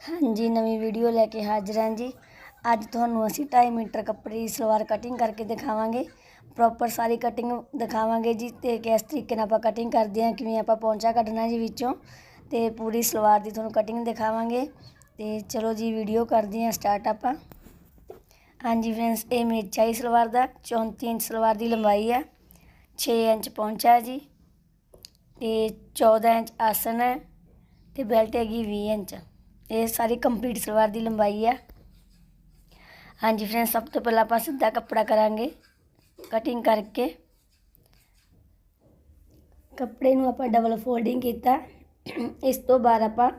ਹਾਂਜੀ, ਨਵੀਂ ਵੀਡੀਓ ਲੈ ਕੇ ਹਾਜ਼ਰ ਹਾਂ ਜੀ। ਅੱਜ ਤੁਹਾਨੂੰ ਅਸੀਂ 2.5 ਮੀਟਰ ਕੱਪੜੇ ਦੀ ਸਲਵਾਰ ਕਟਿੰਗ ਕਰਕੇ ਦਿਖਾਵਾਂਗੇ। ਪ੍ਰੋਪਰ ਸਾਰੀ ਕਟਿੰਗ ਦਿਖਾਵਾਂਗੇ ਜੀ ਤੇ ਕਿਸ ਤਰੀਕੇ ਨਾਲ ਆਪਾਂ ਕਟਿੰਗ ਕਰਦੇ ਹਾਂ, ਕਿਵੇਂ ਆਪਾਂ ਪੌਂਚਾ ਕੱਢਣਾ ਜੀ ਵਿੱਚੋਂ ਤੇ ਪੂਰੀ ਸਲਵਾਰ ਦੀ ਤੁਹਾਨੂੰ ਕਟਿੰਗ ਦਿਖਾਵਾਂਗੇ। ਤੇ ਚਲੋ ਜੀ ਵੀਡੀਓ ਕਰਦੇ ਹਾਂ ਸਟਾਰਟ ਆਪਾਂ। ਹਾਂਜੀ ਫਰੈਂਡਸ ਇਹ ਮੇਚਾ ਹੀ ਸਲਵਾਰ ਦਾ 34 ਇੰਚ ਸਲਵਾਰ ਦੀ ਲੰਬਾਈ ਹੈ 6 ਇੰਚ ਪੌਂਚਾ ਜੀ ਤੇ 14 ਇੰਚ ਆਸਨ ਹੈ ਤੇ ਬੈਲਟ ਹੈਗੀ 20 ਇੰਚ। ਇਹ ਸਾਰੀ ਕੰਪਲੀਟ ਸਲਵਾਰ ਦੀ ਲੰਬਾਈ ਆ। ਹਾਂਜੀ ਫਰੈਂਡਸ ਸਭ ਤੋਂ ਪਹਿਲਾਂ ਆਪਾਂ ਸਿੱਧਾ ਕੱਪੜਾ ਕਰਾਂਗੇ। ਕਟਿੰਗ ਕਰਕੇ। ਕੱਪੜੇ ਨੂੰ ਆਪਾਂ ਡਬਲ ਫੋਲਡਿੰਗ ਕੀਤਾ। ਇਸ ਤੋਂ ਬਾਅਦ ਆਪਾਂ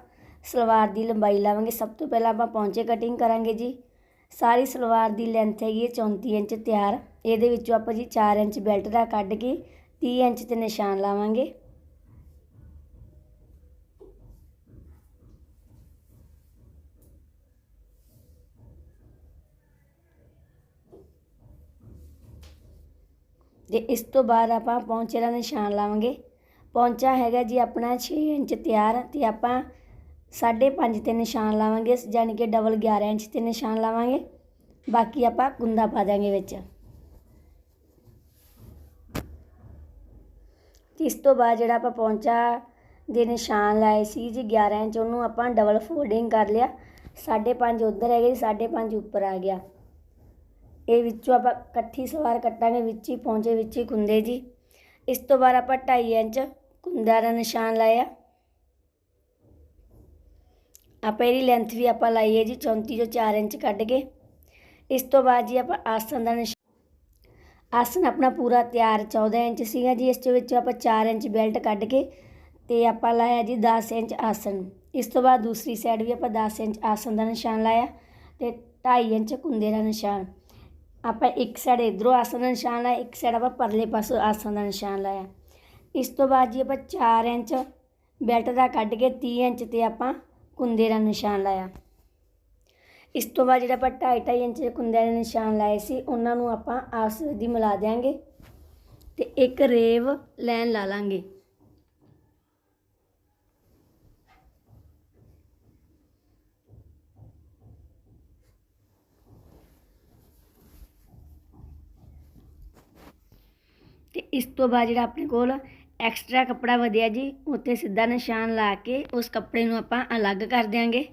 ਸਲਵਾਰ ਦੀ ਲੰਬਾਈ ਲਾਵਾਂਗੇ। ਸਭ ਤੋਂ ਪਹਿਲਾਂ ਆਪਾਂ ਪੌਂਚੇ ਕਟਿੰਗ ਕਰਾਂਗੇ ਜੀ। ਸਾਰੀ ਸਲਵਾਰ ਦੀ ਲੈਂਥ ਹੈਗੀ ਹੈ 34 ਇੰਚ ਤਿਆਰ। ਇਹਦੇ ਵਿੱਚੋਂ ਆਪਾਂ ਜੀ 4 ਇੰਚ ਬੈਲਟ ਦਾ ਕੱਢ ਕੇ 30 ਇੰਚ ਤੇ ਨਿਸ਼ਾਨ ਲਾਵਾਂਗੇ। ਤੇ ਇਸ ਤੋਂ ਬਾਅਦ ਆਪਾਂ ਪੌਂਚੇ ਦਾ ਨਿਸ਼ਾਨ ਲਾਵਾਂਗੇ। ਪੌਂਚਾ ਹੈਗਾ ਜੀ ਆਪਣਾ 6 ਇੰਚ ਤਿਆਰ, ਤੇ ਆਪਾਂ 5.5 ਤੇ ਨਿਸ਼ਾਨ ਲਾਵਾਂਗੇ, ਯਾਨੀ ਕਿ ਡਬਲ 11 ਇੰਚ ਤੇ ਨਿਸ਼ਾਨ ਲਾਵਾਂਗੇ। ਬਾਕੀ ਆਪਾਂ ਗੁੰਦਾ ਪਾ ਦਾਂਗੇ ਵਿੱਚ। ਤੇ ਇਸ ਤੋਂ ਬਾਅਦ ਜਿਹੜਾ ਆਪਾਂ ਪੌਂਚਾ ਦੇ ਨਿਸ਼ਾਨ ਲਾਏ ਸੀ ਜੀ 11 ਇੰਚ, ਉਹਨੂੰ ਆਪਾਂ ਡਬਲ ਫੋਲਡਿੰਗ ਕਰ ਲਿਆ। 5.5 ਉਧਰ ਹੈਗੇ ਜੀ 5.5 ਉੱਪਰ ਆ ਗਿਆ। ਇਹ ਵਿੱਚੋਂ ਆਪਾਂ ਇਕੱਠੀ ਸਲਵਾਰ ਕੱਟਾਂਗੇ, ਵਿੱਚ ਹੀ ਪਹੁੰਚੇ ਵਿੱਚ ਹੀ ਕੁੰਦੇ ਜੀ। ਇਸ ਤੋਂ ਬਾਅਦ ਆਪਾਂ 2.5 ਇੰਚ ਕੁੰਦਾ ਦਾ ਨਿਸ਼ਾਨ ਲਾਇਆ। ਆਪਾਂ ਇਹਦੀ ਲੈਂਥ ਵੀ ਆਪਾਂ ਲਾਈ ਹੈ ਜੀ 34 ਤੋਂ 4 ਇੰਚ ਕੱਢ ਕੇ। ਇਸ ਤੋਂ ਬਾਅਦ ਜੀ ਆਪਾਂ ਆਸਨ ਦਾ ਨਿਸ਼ਾਨ ਆਸਨ ਆਪਣਾ ਪੂਰਾ ਤਿਆਰ 14 ਇੰਚ ਸੀਗਾ ਜੀ, ਇਸ ਦੇ ਵਿੱਚ ਆਪਾਂ 4 ਇੰਚ ਬੈਲਟ ਕੱਢ ਕੇ ਤੇ ਆਪਾਂ ਲਾਇਆ ਜੀ 10 ਇੰਚ ਆਸਨ ਇਸ ਤੋਂ ਬਾਅਦ ਦੂਸਰੀ ਸਾਈਡ ਵੀ ਆਪਾਂ 10 ਇੰਚ ਆਸਨ ਦਾ ਨਿਸ਼ਾਨ ਲਾਇਆ ਤੇ 2.5 ਇੰਚ ਕੁੰਦੇ ਦਾ ਨਿਸ਼ਾਨ। ਆਪਾਂ ਇੱਕ ਸਾਈਡ ਇਧਰੋਂ ਆਸਣ ਦਾ ਨਿਸ਼ਾਨ ਲਾਇਆ, ਇੱਕ ਸਾਈਡ ਆਪਾਂ ਪਰਲੇ ਪਾਸੋਂ ਆਸਨ ਦਾ ਨਿਸ਼ਾਨ ਲਾਇਆ। ਇਸ ਤੋਂ ਬਾਅਦ ਜੀ ਆਪਾਂ 4 ਇੰਚ ਬੈਲਟ ਦਾ ਕੱਢ ਕੇ 30 ਇੰਚ ਤੇ ਆਪਾਂ ਕੁੰਦੇ ਦਾ ਨਿਸ਼ਾਨ ਲਾਇਆ। ਇਸ ਤੋਂ ਬਾਅਦ ਜਿਹੜਾ ਆਪਾਂ 2.5 ਇੰਚ ਦੇ ਕੁੰਦੇ ਦੇ ਨਿਸ਼ਾਨ ਲਾਏ ਸੀ, ਉਹਨਾਂ ਨੂੰ ਆਪਾਂ ਆਪਸ ਦੀ ਮਿਲਾ ਦਿਆਂਗੇ ਤੇ ਇੱਕ ਰੇਵ ਲਾਈਨ ਲਾ ਲਾਂਗੇ। ਤੇ ਇਸ ਤੋਂ ਬਾਅਦ ਜਿਹੜਾ ਆਪਣੇ ਕੋਲ ਐਕਸਟਰਾ ਕੱਪੜਾ ਵਧਿਆ ਜੀ ਉੱਤੇ ਸਿੱਧਾ ਨਿਸ਼ਾਨ ਲਾ ਕੇ ਉਸ ਕੱਪੜੇ ਨੂੰ ਆਪਾਂ ਅਲੱਗ ਕਰ ਦਿਆਂਗੇ।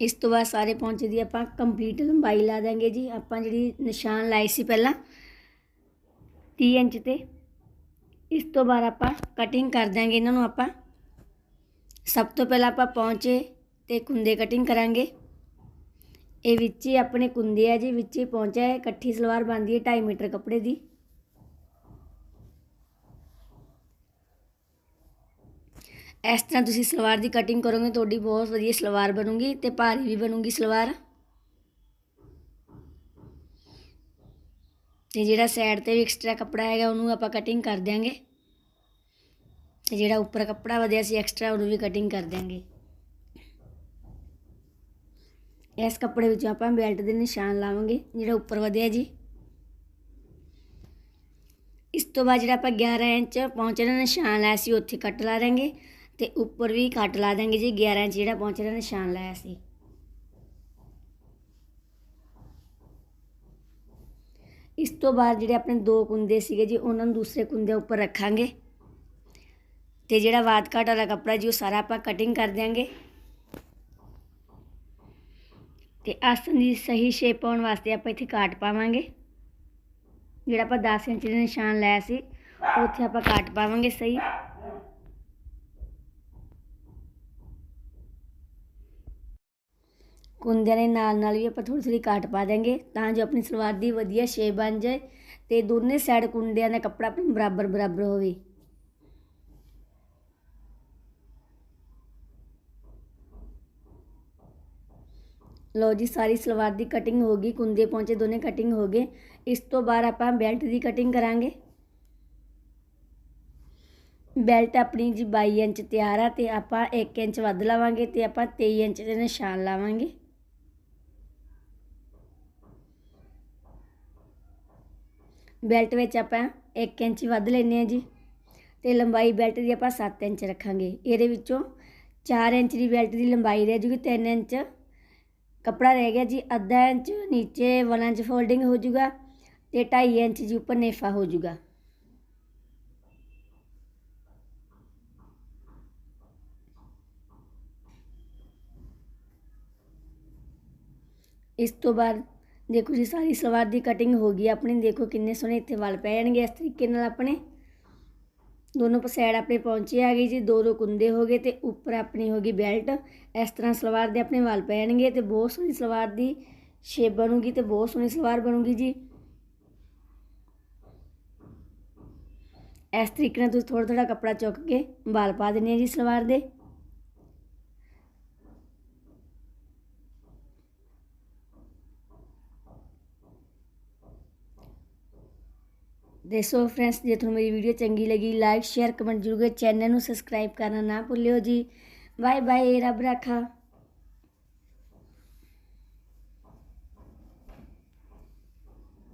ਇਸ ਤੋਂ ਬਾਅਦ ਸਾਰੇ ਪੌਂਚੇ ਦੀ ਆਪਾਂ ਕੰਪਲੀਟ ਲੰਬਾਈ ਲਾ ਦਾਂਗੇ ਜੀ। ਆਪਾਂ ਜਿਹੜੀ ਨਿਸ਼ਾਨ ਲਾਈ ਸੀ ਪਹਿਲਾਂ 30 ਇੰਚ ਤੇ, ਇਸ ਤੋਂ ਬਾਅਦ ਆਪਾਂ ਕਟਿੰਗ ਕਰ ਦਾਂਗੇ ਇਹਨਾਂ ਨੂੰ ਆਪਾਂ। ਸਭ ਤੋਂ ਪਹਿਲਾਂ ਆਪਾਂ ਪੌਂਚੇ ਤੇ ਕੁੰਦੇ ਕਟਿੰਗ ਕਰਾਂਗੇ। ਇਹ ਵਿੱਚ ਹੀ ਆਪਣੇ ਕੁੰਦੇ ਆ ਜੀ, ਵਿੱਚ ਹੀ ਪਹੁੰਚਾ ਇਕੱਠੀ ਸਲਵਾਰ ਬਣਦੀ ਹੈ 2.5 ਮੀਟਰ ਕੱਪੜੇ ਦੀ। ਇਸ ਤਰ੍ਹਾਂ ਤੁਸੀਂ ਸਲਵਾਰ ਦੀ ਕਟਿੰਗ ਕਰੋਗੇ, ਤੁਹਾਡੀ ਬਹੁਤ ਵਧੀਆ ਸਲਵਾਰ ਬਣੂਗੀ ਤੇ ਭਾਰੀ ਵੀ ਬਣੂਗੀ ਸਲਵਾਰ। ਤੇ ਜਿਹੜਾ ਸਾਈਡ ਤੇ ਵੀ ਐਕਸਟਰਾ ਕੱਪੜਾ ਹੈਗਾ, ਉਹਨੂੰ ਆਪਾਂ ਕਟਿੰਗ ਕਰ ਦਿਆਂਗੇ। ਤੇ ਜਿਹੜਾ ਉੱਪਰ ਕੱਪੜਾ ਵਧਿਆ ਸੀ ਐਕਸਟਰਾ ਉਹਨੂੰ ਵੀ ਕਟਿੰਗ ਕਰ ਦਿਆਂਗੇ। ਇਸ ਕੱਪੜੇ ਵਿੱਚ ਆਪਾਂ ਬੈਲਟ ਦੇ ਨਿਸ਼ਾਨ ਲਾਵਾਂਗੇ, ਜਿਹੜਾ ਉੱਪਰ ਵਧਿਆ ਜੀ। ਇਸ ਤੋਂ ਬਾਅਦ ਜਿਹੜਾ ਆਪਾਂ 11 ਇੰਚ ਪਹੁੰਚਣ ਨਿਸ਼ਾਨ ਲਾਇਆ ਸੀ, ਉੱਥੇ ਕੱਟ ਲਾ ਦਾਂਗੇ ਤੇ ਉੱਪਰ ਵੀ ਕੱਟ ਲਾ ਦਾਂਗੇ ਜੀ 11 ਇੰਚ ਜਿਹੜਾ ਪਹੁੰਚਣ ਦਾ ਨਿਸ਼ਾਨ ਲਾਇਆ ਸੀ। ਇਸ ਤੋਂ ਬਾਅਦ ਜਿਹੜੇ ਆਪਣੇ ਦੋ ਕੁੰਦੇ ਸੀਗੇ ਜੀ, ਉਹਨਾਂ ਨੂੰ ਦੂਸਰੇ ਕੁੰਦੇ ਉੱਪਰ ਰੱਖਾਂਗੇ। ਤੇ ਜਿਹੜਾ ਵਾਦ ਕਾਟ ਵਾਲਾ ਕੱਪੜਾ ਜੀ, ਉਹ ਸਾਰਾ ਆਪਾਂ ਕਟਿੰਗ ਕਰ ਦਿਆਂਗੇ। ਤੇ ਆਸਨ ਦੀ ਸਹੀ ਸ਼ੇਪ ਪਾਉਣ ਵਾਸਤੇ ਆਪਾਂ ਇੱਥੇ ਕਾਟ ਪਾਵਾਂਗੇ। ਜਿਹੜਾ ਆਪਾਂ 10 ਇੰਚ ਦਾ ਨਿਸ਼ਾਨ ਲਾਇਆ ਸੀ, ਉੱਥੇ ਆਪਾਂ ਕਾਟ ਪਾਵਾਂਗੇ ਸਹੀ। ਕੁੰਦਿਆਂ ਦੇ ਨਾਲ ਨਾਲ ਵੀ ਆਪਾਂ ਥੋੜੀ ਥੋੜੀ ਕਾਟ ਪਾ ਦਾਂਗੇ ਤਾਂ ਜੋ ਆਪਣੀ ਸਲਵਾਰ ਦੀ ਵਧੀਆ ਸ਼ੇਪ ਬਣ ਜਾਏ ਤੇ ਦੋਨੇ ਸਾਈਡ ਕੁੰਡਿਆਂ ਦਾ ਕੱਪੜਾ ਆਪਣੇ ਬਰਾਬਰ ਬਰਾਬਰ ਹੋਵੇ। ਲੋ ਜੀ, ਸਾਰੀ ਸਲਵਾਰ ਦੀ ਕਟਿੰਗ ਹੋ ਗਈ, ਕੁੰਦੇ ਪਹੁੰਚੇ ਦੋਨੇ ਕਟਿੰਗ ਹੋ ਗਏ। ਇਸ ਤੋਂ ਬਾਅਦ ਆਪਾਂ ਬੈਲਟ ਦੀ ਕਟਿੰਗ ਕਰਾਂਗੇ। ਬੈਲਟ ਆਪਣੀ ਜੀ 22 ਇੰਚ ਤਿਆਰ ਆ ਤੇ ਆਪਾਂ 1 ਇੰਚ ਵੱਧ ਲਾਵਾਂਗੇ ਤੇ ਆਪਾਂ 23 ਇੰਚ ਦੇ ਨਿਸ਼ਾਨ ਲਾਵਾਂਗੇ। ਬੈਲਟ ਵਿੱਚ ਆਪਾਂ 1 ਇੰਚ ਹੀ ਵੱਧ ਲੈਨੇ ਆ ਜੀ ਤੇ ਲੰਬਾਈ ਬੈਲਟ ਦੀ ਆਪਾਂ 7 ਇੰਚ ਰੱਖਾਂਗੇ। ਇਹਦੇ ਵਿੱਚੋਂ 4 ਇੰਚ ਦੀ ਬੈਲਟ ਦੀ ਲੰਬਾਈ ਰਹਿ ਜੂਗੀ 3 ਇੰਚ। ਕੱਪੜਾ ਰਹਿ ਗਿਆ ਜੀ ਅੱਧਾ ਇੰਚ, ਨੀਚੇ 1 ਇੰਚ ਫੋਲਡਿੰਗ ਹੋ ਜੂਗਾ ਤੇ 2.5 ਇੰਚ ਜੀ ਉੱਪਰ ਨੇਫਾ ਹੋ ਜੂਗਾ। ਇਸ ਤੋਂ ਬਾਅਦ ਦੇਖੋ ਜੀ, ਸਾਰੀ ਸਲਵਾਰ ਦੀ ਕਟਿੰਗ ਹੋ ਗਈ ਆਪਣੀ। ਦੇਖੋ ਕਿੰਨੇ ਸੋਹਣੇ ਇੱਥੇ ਵੱਲ ਪੈ ਜਾਣਗੇ ਇਸ ਤਰੀਕੇ ਨਾਲ ਆਪਣੇ। ਦੋਨੋਂ ਸਾਈਡ ਆਪਣੇ ਪਹੁੰਚੇ ਆ ਗਈ ਜੀ, ਦੋ ਦੋ ਕੁੰਦੇ ਹੋ ਗਏ ਤੇ ਉੱਪਰ ਆਪਣੀ ਹੋ ਗਈ ਬੈਲਟ ਇਸ ਤਰ੍ਹਾਂ ਸਲਵਾਰ ਦੇ ਆਪਣੇ ਵੱਲ ਪੈ ਜਾਣਗੇ ਤੇ ਬਹੁਤ ਸੋਹਣੀ ਸਲਵਾਰ ਦੀ ਸ਼ੇਪ ਬਣੂਗੀ ਤੇ ਬਹੁਤ ਸੋਹਣੀ ਸਲਵਾਰ ਬਣੂਗੀ ਜੀ। ਇਸ ਤਰੀਕੇ ਨਾਲ ਤੁਸੀਂ ਥੋੜਾ ਥੋੜਾ ਕੱਪੜਾ ਚੁੱਕ ਕੇ ਵਾਲ ਪਾ ਦਿੰਦੇ ਆ ਜੀ ਸਲਵਾਰ ਦੇ। ਦੇਖੋ ਫਰੈਂਡਸ, ਜੇ ਤੁਹਾਨੂੰ ਮੇਰੀ ਵੀਡੀਓ ਚੰਗੀ ਲੱਗੀ ਲਾਈਕ ਸ਼ੇਅਰ ਕਮੈਂਟ ਜ਼ਰੂਰ ਚੈਨਲ ਨੂੰ ਸਬਸਕ੍ਰਾਈਬ ਕਰਨਾ ਨਾ ਭੁੱਲਿਓ ਜੀ। ਬਾਏ ਬਾਏ ਰੱਬ ਰਾਖਾ।